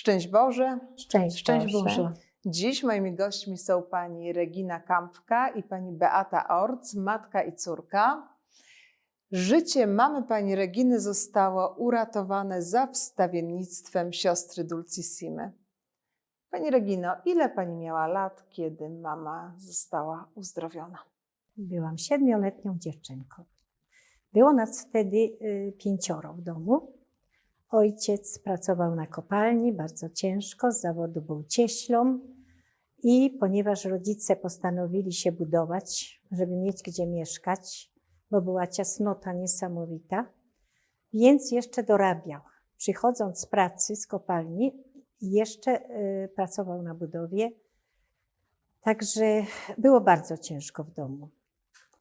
Szczęść Boże. Szczęść, Szczęść Boże. Boże. Dziś moimi gośćmi są pani Regina Kampka i pani Beata Orc, matka i córka. Życie mamy pani Reginy zostało uratowane za wstawiennictwem siostry Dulcissimy. Pani Regino, ile pani miała lat, kiedy mama została uzdrowiona? Byłam siedmioletnią dziewczynką. Było nas wtedy y, pięcioro w domu. Ojciec pracował na kopalni bardzo ciężko, z zawodu był cieślą i ponieważ rodzice postanowili się budować, żeby mieć gdzie mieszkać, bo była ciasnota niesamowita, więc jeszcze dorabiał. Przychodząc z pracy z kopalni, jeszcze y, pracował na budowie, także było bardzo ciężko w domu.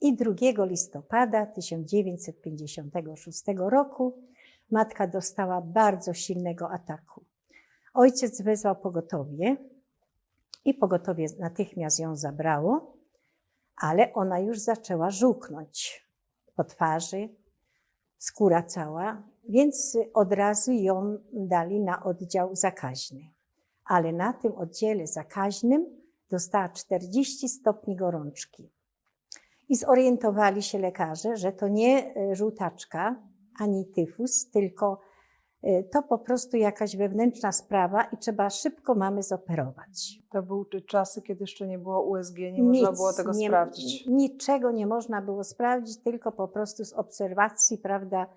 I 2 listopada 1956 roku matka dostała bardzo silnego ataku. Ojciec wezwał pogotowie i pogotowie natychmiast ją zabrało, ale ona już zaczęła żółknąć po twarzy, skóra cała, więc od razu ją dali na oddział zakaźny. Ale na tym oddziale zakaźnym dostała 40 stopni gorączki. I zorientowali się lekarze, że to nie e, żółtaczka ani tyfus, tylko e, to po prostu jakaś wewnętrzna sprawa i trzeba szybko mamy zoperować. To były czasy, kiedy jeszcze nie było USG, nie można było tego nie- sprawdzić. Niczego nie można było sprawdzić, tylko po prostu z obserwacji, prawda,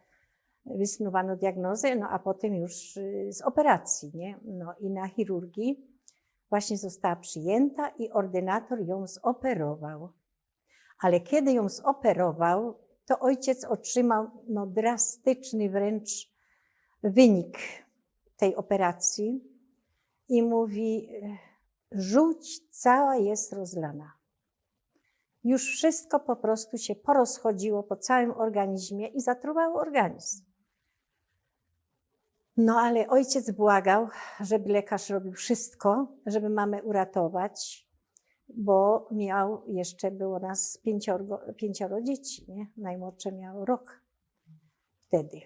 wysnuwano diagnozę, no a potem już y, z operacji, nie? No i na chirurgii właśnie została przyjęta i ordynator ją zoperował. Ale kiedy ją zoperował, to ojciec otrzymał no, drastyczny wręcz wynik tej operacji i mówi: Żółć cała jest rozlana. Już wszystko po prostu się porozchodziło po całym organizmie i zatruwało organizm. No ale ojciec błagał, żeby lekarz robił wszystko, żeby mamę uratować, bo miał, jeszcze było nas pięcioro, pięcioro dzieci, nie? Najmłodsze miało rok wtedy.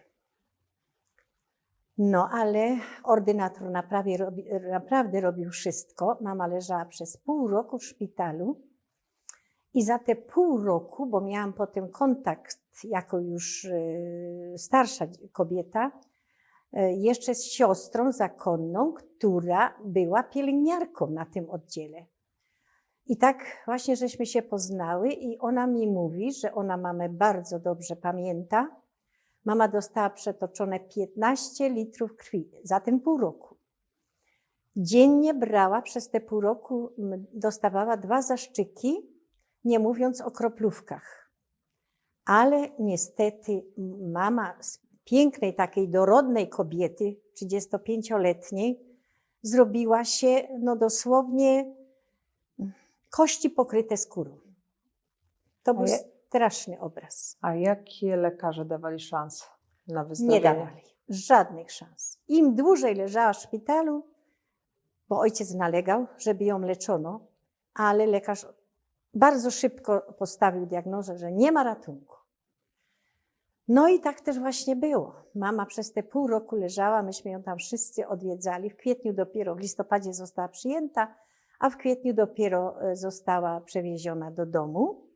No ale ordynator naprawdę, robi, naprawdę robił wszystko. Mama leżała przez pół roku w szpitalu. I za te pół roku, bo miałam potem kontakt jako już y, starsza kobieta, y, jeszcze z siostrą zakonną, która była pielęgniarką na tym oddziale. I tak właśnie żeśmy się poznały i ona mi mówi, że ona mamę bardzo dobrze pamięta. Mama dostała przetoczone 15 litrów krwi za ten pół roku. Dziennie brała przez te pół roku, dostawała dwa zaszczyki, nie mówiąc o kroplówkach. Ale niestety mama z pięknej, takiej dorodnej kobiety, 35-letniej, zrobiła się no dosłownie kości pokryte skórą. To był straszny obraz. A jakie lekarze dawali szanse na Nie wyzdrowienie? dawali żadnych szans. Im dłużej leżała w szpitalu, bo ojciec nalegał, żeby ją leczono, ale lekarz bardzo szybko postawił diagnozę, że nie ma ratunku. No i tak też właśnie było. Mama przez te pół roku leżała, myśmy ją tam wszyscy odwiedzali. W kwietniu dopiero, w listopadzie została przyjęta, a w kwietniu dopiero e, została przewieziona do domu.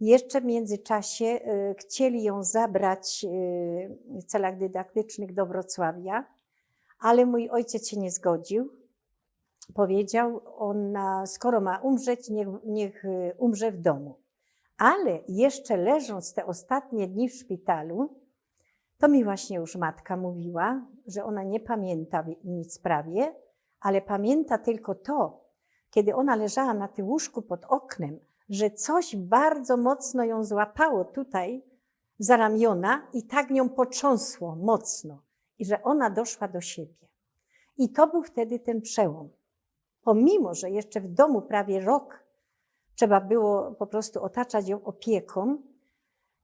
Jeszcze w międzyczasie e, chcieli ją zabrać e, w celach dydaktycznych do Wrocławia, ale mój ojciec się nie zgodził. Powiedział, ona, skoro ma umrzeć, niech, niech e, umrze w domu. Ale jeszcze leżąc te ostatnie dni w szpitalu, to mi właśnie już matka mówiła, że ona nie pamięta nic prawie, ale pamięta tylko to, kiedy ona leżała na tym łóżku pod oknem, że coś bardzo mocno ją złapało tutaj za ramiona i tak nią potrząsło mocno, i że ona doszła do siebie. I to był wtedy ten przełom. Pomimo, że jeszcze w domu prawie rok trzeba było po prostu otaczać ją opieką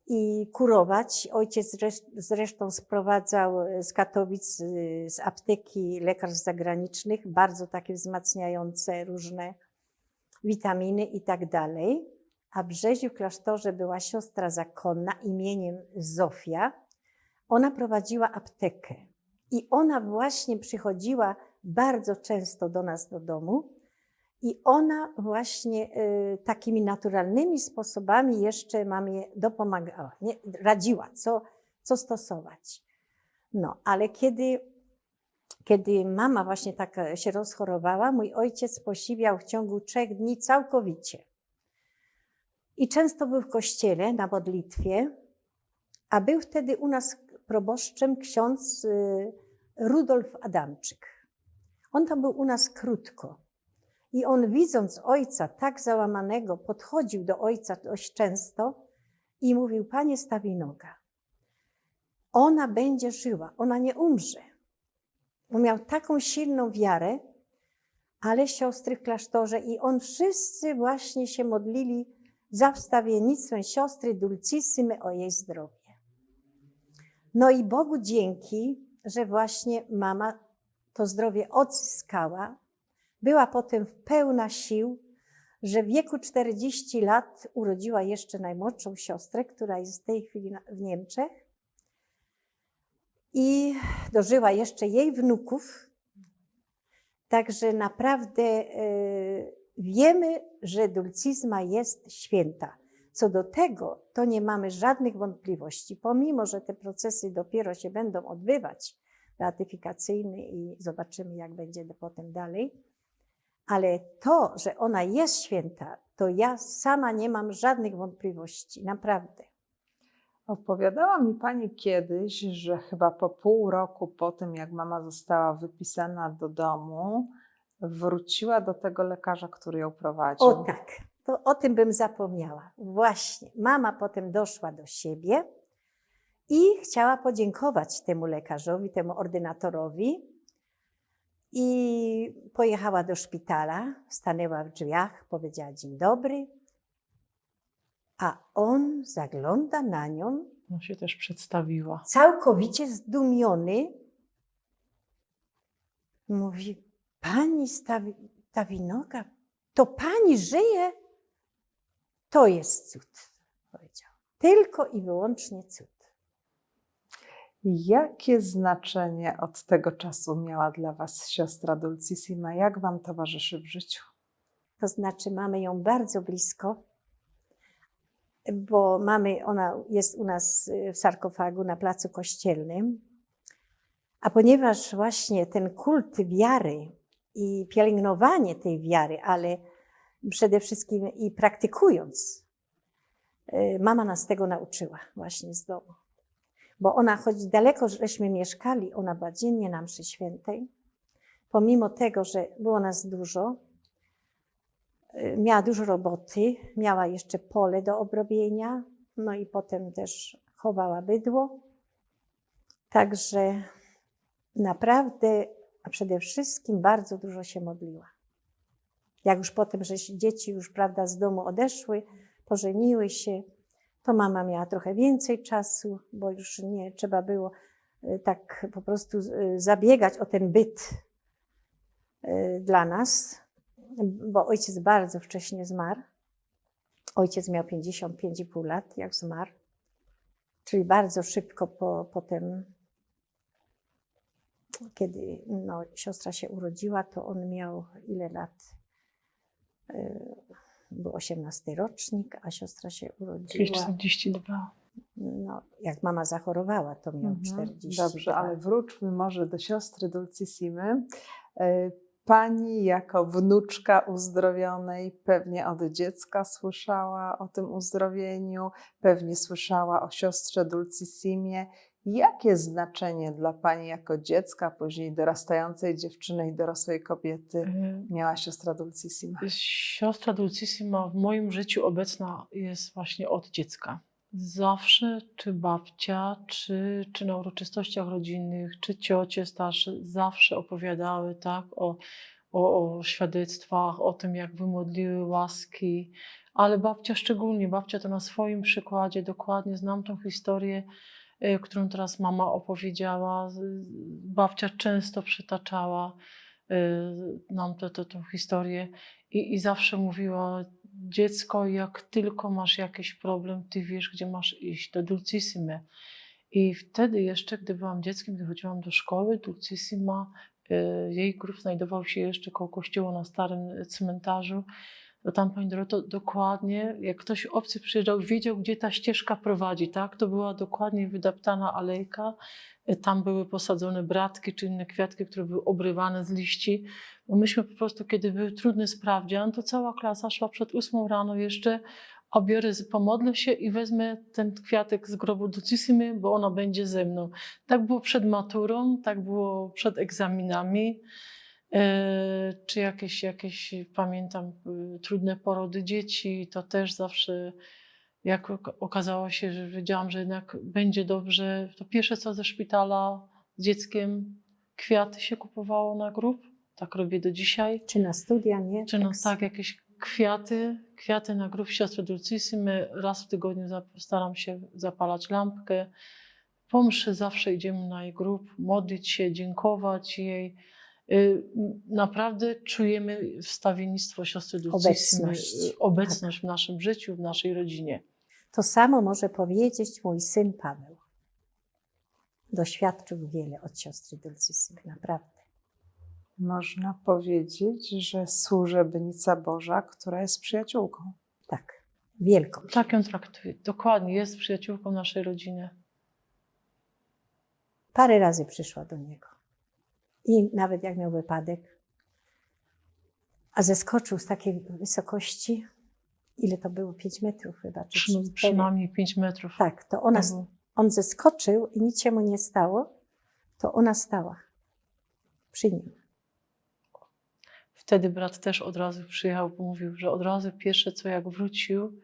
i kurować. Ojciec zresz- zresztą sprowadzał z Katowic, y, z apteki lekarstw zagranicznych, bardzo takie wzmacniające różne witaminy i tak dalej. A w Brzeziu klasztorze była siostra zakonna imieniem Zofia. Ona prowadziła aptekę i ona właśnie przychodziła bardzo często do nas do domu i ona właśnie y, takimi naturalnymi sposobami jeszcze mamie dopomagała, nie, radziła, co, co stosować. No, ale kiedy, kiedy mama właśnie tak e, się rozchorowała, mój ojciec posiwiał w ciągu trzech dni całkowicie. I często był w kościele na modlitwie, a był wtedy u nas proboszczem ksiądz y, Rudolf Adamczyk. On tam był u nas krótko. I on, widząc ojca tak załamanego, podchodził do ojca dość często i mówił: Panie Stawinoga, ona będzie żyła, ona nie umrze. On miał taką silną wiarę, ale siostry w klasztorze i on wszyscy właśnie się modlili za wstawiennictwem siostry Dulcissimy o jej zdrowie. No i Bogu dzięki, że właśnie mama to zdrowie odzyskała. Była potem pełna sił, że w wieku 40 lat urodziła jeszcze najmłodszą siostrę, która jest w tej chwili w Niemczech. I dożyła jeszcze jej wnuków. Także naprawdę e, wiemy, że dulcizma jest święta. Co do tego, to nie mamy żadnych wątpliwości, pomimo że te procesy dopiero się będą odbywać, beatyfikacyjny i zobaczymy, jak będzie potem dalej. Ale to, że ona jest święta, to ja sama nie mam żadnych wątpliwości, naprawdę. Opowiadała mi Pani kiedyś, że chyba po pół roku po tym, jak mama została wypisana do domu, wróciła do tego lekarza, który ją prowadził. O tak, to o tym bym zapomniała. Właśnie, mama potem doszła do siebie i chciała podziękować temu lekarzowi, temu ordynatorowi. I pojechała do szpitala, stanęła w drzwiach, powiedziała dzień dobry, a on zagląda na nią, No się też przedstawiła. całkowicie zdumiony. Mówi, pani Stawi- Stawinoga, to pani żyje? To jest cud, powiedział. Tylko i wyłącznie cud. Jakie znaczenie od tego czasu miała dla Was siostra Dulcissima? Jak Wam towarzyszy w życiu? To znaczy mamy ją bardzo blisko, bo mamy, ona jest u nas y, w sarkofagu na placu kościelnym. A ponieważ właśnie ten kult wiary i pielęgnowanie tej wiary, ale przede wszystkim i praktykując, y, mama nas tego nauczyła właśnie z domu. Bo ona, choć daleko żeśmy mieszkali, ona była dziennie na mszy świętej. Pomimo tego, że było nas dużo, y, miała dużo roboty, miała jeszcze pole do obrobienia, no i potem też chowała bydło. Także naprawdę, a przede wszystkim bardzo dużo się modliła. Jak już potem, że dzieci już, prawda, z domu odeszły, pożeniły się, to mama miała trochę więcej czasu, bo już nie trzeba było y, tak po prostu y, zabiegać o ten byt y, dla nas, bo ojciec bardzo wcześnie zmarł. Ojciec miał 55,5 lat, jak zmarł, czyli bardzo szybko po, potem, kiedy no, siostra się urodziła, to on miał ile lat? Był 18 rocznik, a siostra się urodziła. 42. No, jak mama zachorowała, to miał Mhm. 40. Dobrze, ale wróćmy może do siostry Dulcissimy. E, Pani jako wnuczka uzdrowionej pewnie od dziecka słyszała o tym uzdrowieniu, pewnie słyszała o siostrze Dulcissimie. Jakie znaczenie dla Pani jako dziecka, później dorastającej dziewczyny i dorosłej kobiety Y, miała siostra Dulcissima? Siostra Dulcissima w moim życiu obecna jest właśnie od dziecka. Zawsze, czy babcia, czy, czy na uroczystościach rodzinnych, czy ciocie starsze, zawsze opowiadały tak o, o, o świadectwach, o tym, jak wymodliły łaski. Ale babcia szczególnie, babcia to na swoim przykładzie dokładnie znam tą historię, którą teraz mama opowiedziała. Babcia często przytaczała y, nam tę historię i, i zawsze mówiła, dziecko, jak tylko masz jakiś problem, ty wiesz, gdzie masz iść, do Dulcissimy. I wtedy jeszcze, gdy byłam dzieckiem, gdy chodziłam do szkoły, Dulcissima e, jej grób znajdował się jeszcze koło kościoła na starym cmentarzu, to tam pani Doroto dokładnie, jak ktoś obcy przyjeżdżał, wiedział, gdzie ta ścieżka prowadzi, tak? To była dokładnie wydeptana alejka, tam były posadzone bratki czy inne kwiatki, które były obrywane z liści. Bo myśmy po prostu, kiedy był trudny sprawdzian, to cała klasa szła przed ósmą rano jeszcze, a pomodlę się i wezmę ten kwiatek z grobu Ducissimy, bo ona będzie ze mną. Tak było przed maturą, tak było przed egzaminami. E, czy jakieś, jakieś, pamiętam, y, trudne porody dzieci, to też zawsze, jak ok- okazało się, że wiedziałam, że jednak będzie dobrze, to pierwsze co ze szpitala z dzieckiem kwiaty się kupowało na grób. Tak robię do dzisiaj. Czy na studia, nie? Czy no tak, jakieś kwiaty, kwiaty na grób siostry Dulcissimy. Raz w tygodniu staram się zapalać lampkę. Po mszy zawsze idziemy na jej grób, modlić się, dziękować jej. Y, Naprawdę czujemy wstawiennictwo siostry Dulcissimy, Obecność. y, obecność w naszym życiu, w naszej rodzinie. To samo może powiedzieć mój syn Paweł. Doświadczył wiele od siostry Dulcissy, naprawdę. Można powiedzieć, że służebnica Boża, która jest przyjaciółką. Tak, wielką. Tak ją traktuję. Dokładnie, jest przyjaciółką naszej rodziny. Parę razy przyszła do niego. I nawet jak miał wypadek, a zeskoczył z takiej wysokości, ile to było? 5 metrów chyba? Czy Przy, przynajmniej 5 metrów. Tak, to ona, on zeskoczył i nic się mu nie stało, to ona stała przy nim. Wtedy brat też od razu przyjechał, bo mówił, że od razu pierwsze co jak wrócił,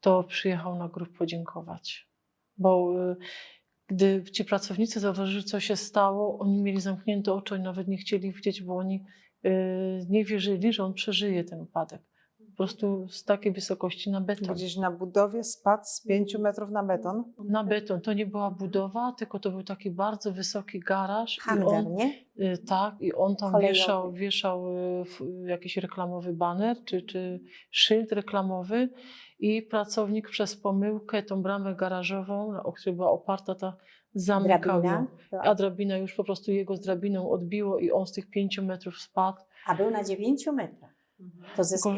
to przyjechał na grób podziękować. Bo y, gdy ci pracownicy zauważyli, co się stało, oni mieli zamknięte oczy, oni nawet nie chcieli widzieć, bo oni y, nie wierzyli, że on przeżyje ten upadek. Po prostu z takiej wysokości na beton. Gdzieś na budowie spadł z pięciu metrów na beton. Na beton. To nie była budowa, tylko to był taki bardzo wysoki garaż. Hangar, nie? Y, Tak, i on tam Kolejowy. wieszał, wieszał y, f- jakiś reklamowy baner czy, czy szyld reklamowy i pracownik przez pomyłkę tą bramę garażową, o której była oparta ta zamykał Drabina. ją. A drabina już po prostu jego z drabiną odbiło i on z tych pięciu metrów spadł. A był na 9 metrach. To ze, Tylko,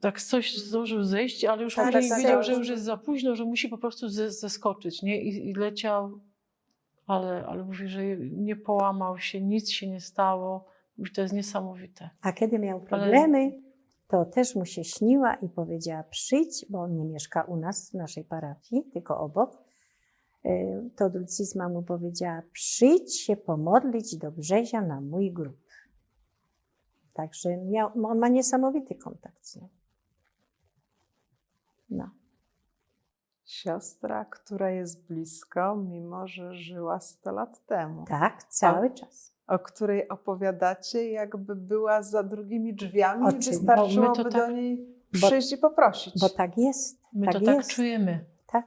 tak coś zdążył zejść, ale już Tak, później tak, wiedział, tak. że już jest za późno, że musi po prostu ze, zeskoczyć, nie? I, I leciał, ale, ale mówi, że nie połamał się, nic się nie stało. Mówi, to jest niesamowite. A kiedy miał problemy, to też mu się śniła i powiedziała: przyjdź, bo on nie mieszka u nas, w naszej parafii, tylko obok. Y, To Dulcisma mu powiedziała: przyjdź się pomodlić do Brzezia na mój grób. Także miał, on ma niesamowity kontakt z nią. No. Siostra, która jest blisko, mimo że żyła 100 lat temu. Tak, cały czas. O której opowiadacie, jakby była za drugimi drzwiami O i czym? wystarczyło Bo my to by tak- do niej bo- przyjść i poprosić. Bo tak jest. My tak to tak jest. czujemy. Tak.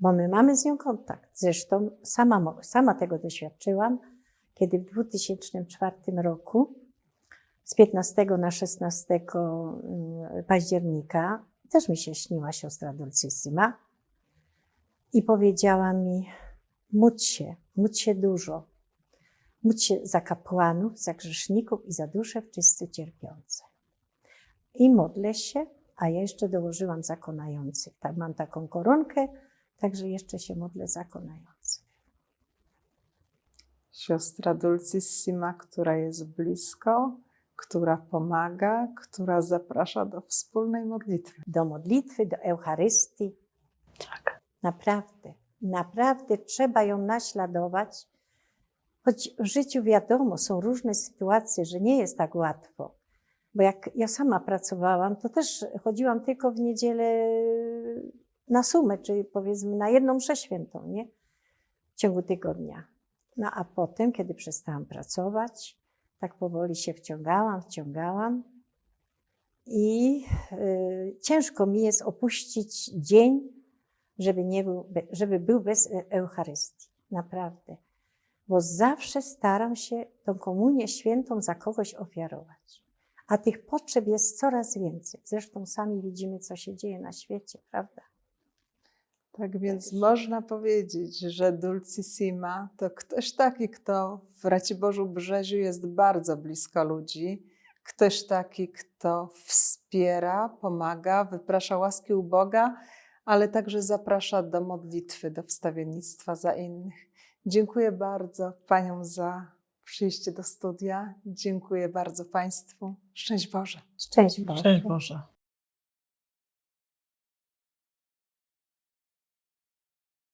Bo my mamy z nią kontakt. Zresztą sama, sama tego doświadczyłam, kiedy w 2004 roku z 15 na 16 mm, października też mi się śniła siostra Dulcissima i powiedziała mi, módl się, módl się dużo, módl się za kapłanów, za grzeszników i za dusze wszyscy cierpiące. I modlę się, a ja jeszcze dołożyłam zakonających. Tak, mam taką koronkę, także jeszcze się modlę zakonających. Siostra Dulcissima, która jest blisko, która pomaga, która zaprasza do wspólnej modlitwy. Do modlitwy, do Eucharystii. Tak. Naprawdę, naprawdę trzeba ją naśladować. Choć w życiu wiadomo, są różne sytuacje, że nie jest tak łatwo. Bo jak ja sama pracowałam, to też chodziłam tylko w niedzielę na sumę, czyli powiedzmy na jedną mszę świętą, nie? W ciągu tygodnia. No a potem, kiedy przestałam pracować, tak powoli się wciągałam, wciągałam. I y, ciężko mi jest opuścić dzień, żeby, nie był, żeby był bez e- Eucharystii. Naprawdę. Bo zawsze staram się tą komunię świętą za kogoś ofiarować. A tych potrzeb jest coraz więcej. Zresztą sami widzimy, co się dzieje na świecie, prawda? Tak więc można powiedzieć, że Dulcissima to ktoś taki, kto w Raciborzu Brzeziu jest bardzo blisko ludzi, ktoś taki, kto wspiera, pomaga, wyprasza łaski u Boga, ale także zaprasza do modlitwy, do wstawiennictwa za innych. Dziękuję bardzo Paniom za przyjście do studia. Dziękuję bardzo Państwu. Szczęść Boże. Szczęść Boże. Szczęść Boże.